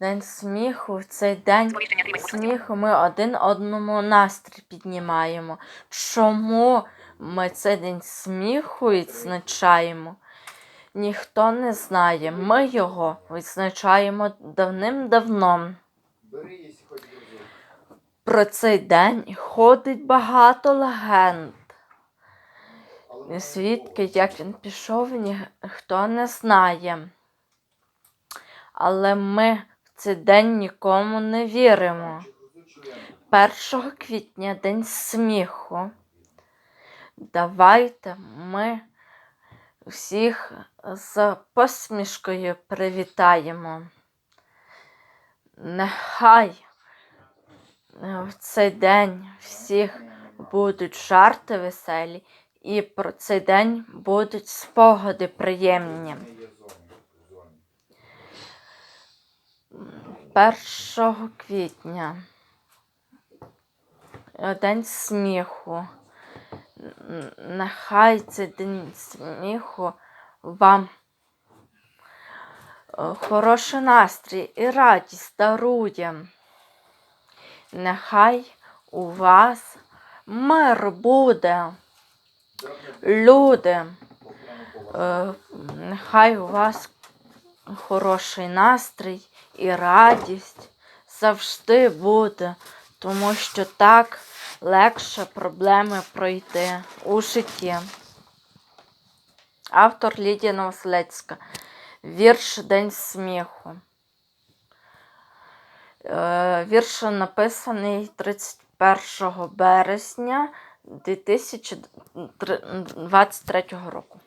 День сміху, в цей день сміху ми один одному настрій піднімаємо. Чому ми цей день сміху відзначаємо? Ніхто не знає. Ми його відзначаємо давним-давно. Про цей день ходить багато легенд. Звідки, як він пішов, ніхто не знає. Але ми цей день нікому не віримо. 1 квітня День сміху. Давайте ми всіх з посмішкою привітаємо. Нехай в цей день всіх будуть жарти веселі, і про цей день будуть спогади приємні. 1 квітня. е, День сміху. Нехай цей день сміху вам е, хороший настрій і радість дарує. Нехай у вас мир буде, люди. Е, Нехай у вас хороший настрій і радість завжди буде, тому що так легше проблеми пройти у житті. Автор Лідія Новоселецька. Вірш День сміху. Е, Вірш написаний 31 березня 2023 року.